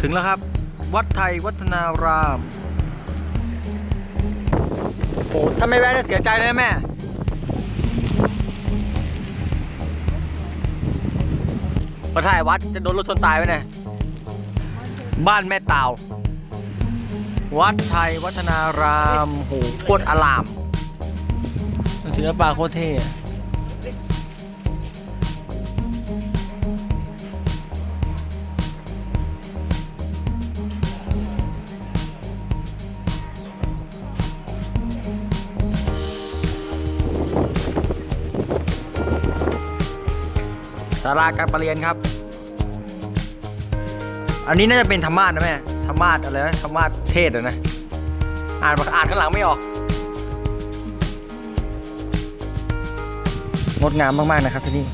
ถึงแล้วครับ วัดไทยวัฒนารามโอ้ถ้าไม่แวะจะเสียใจเลยแม่มาถ่ายวัดจะโดนรถชนตายไหมเนี่ยบ้านแม่เต่าวัดไทยวัฒนารามโหโคตรอลามศิลปะโคตรเท่าลาการประเรียนครับ อันนี้น่าจะเป็นธรรมาสนะแม่ ธรรมาสอะไรนะ ธรรมาสเทศนะ อ่านอ่านข้างหลังไม่ออก งดงามมาก ๆ นะครับที่นี่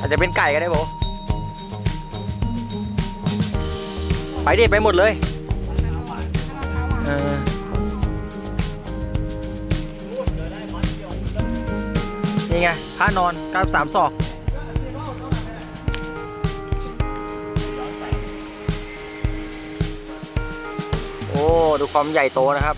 อาจจะเป็นไก่ก็ได้โบ ไปดิไปหมดเลยนี่ไงผ้านอนกับสามศอกโอ้ดูความใหญ่โตนะครับ